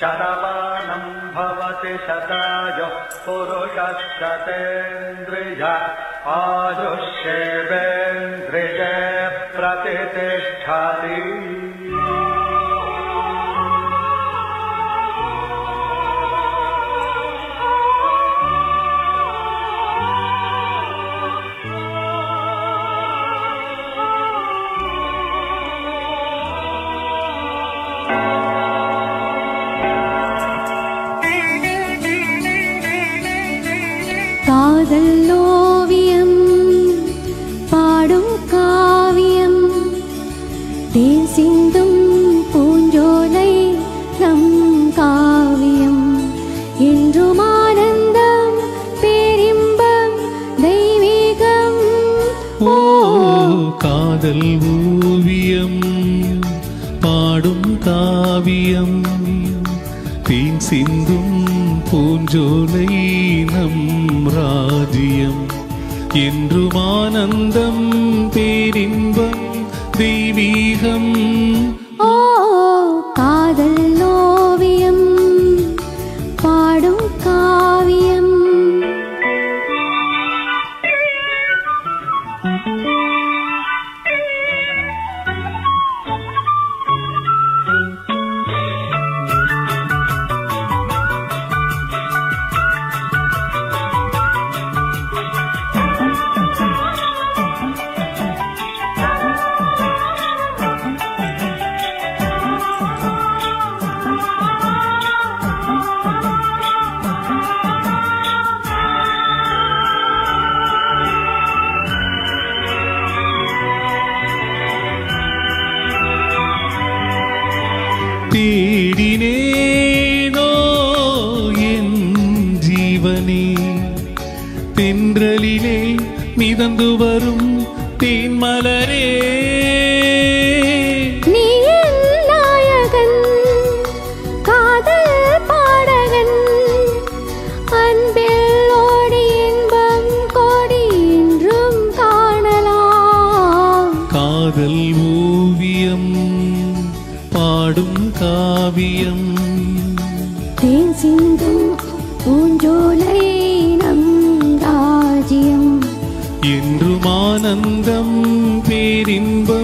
शरबाणम् भवति शतायुः पुरुषशतेन्द्रिय आयुःषेवेन्द्रिय प्रतिष्ठति। காதல் ஓவியம் பாடும் காவியம் தேன் சிந்தும் பூஞ்சோலை நம் காவியம். என்றும் ஆனந்தம் பேரின்பம் தெய்வீகம் ஓ காதல் ஓவியம் பாடும் காவியம் தேன் சிந்தும் பூஞ்சோலை நம் ரா என்றும் ஆனந்தம் பேரின்பம் தெய்வீகம் தேடினேனோ என் ஜீவனே. தென்றலிலே மிதந்து வரும் தேன்மலரே. காவியம் தேன் சிந்தும் பூஞ்சோலை நம் ராஜ்யம். என்றும் ஆனந்தம் பேரின்பம்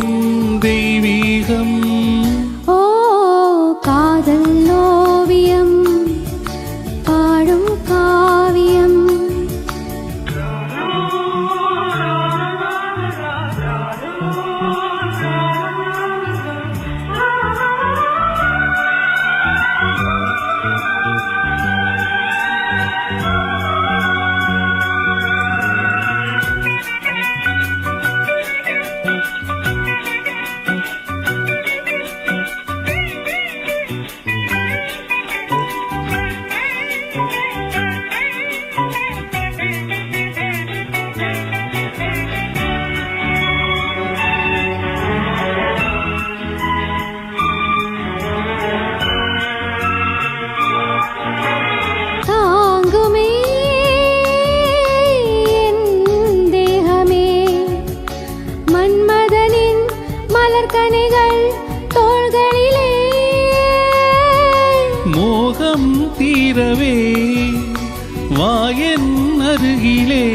மலர்கனிகள் தோள்களிலே. மோகம் தீரவே வாயன் அருகிலே.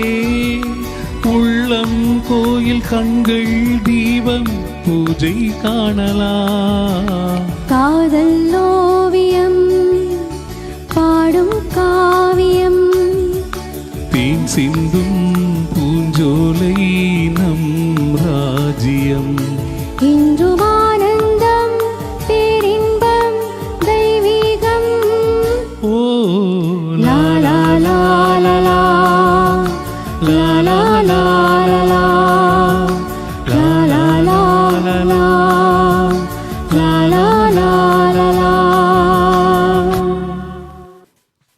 உள்ளம் கோயில் கண்கள் தீபம் பூஜை காணலாம். காதல் ஓவியம் பாடும் காவியம். தேன் சிந்தும் பூஞ்சோலை நம் ராஜ்யம். Oh.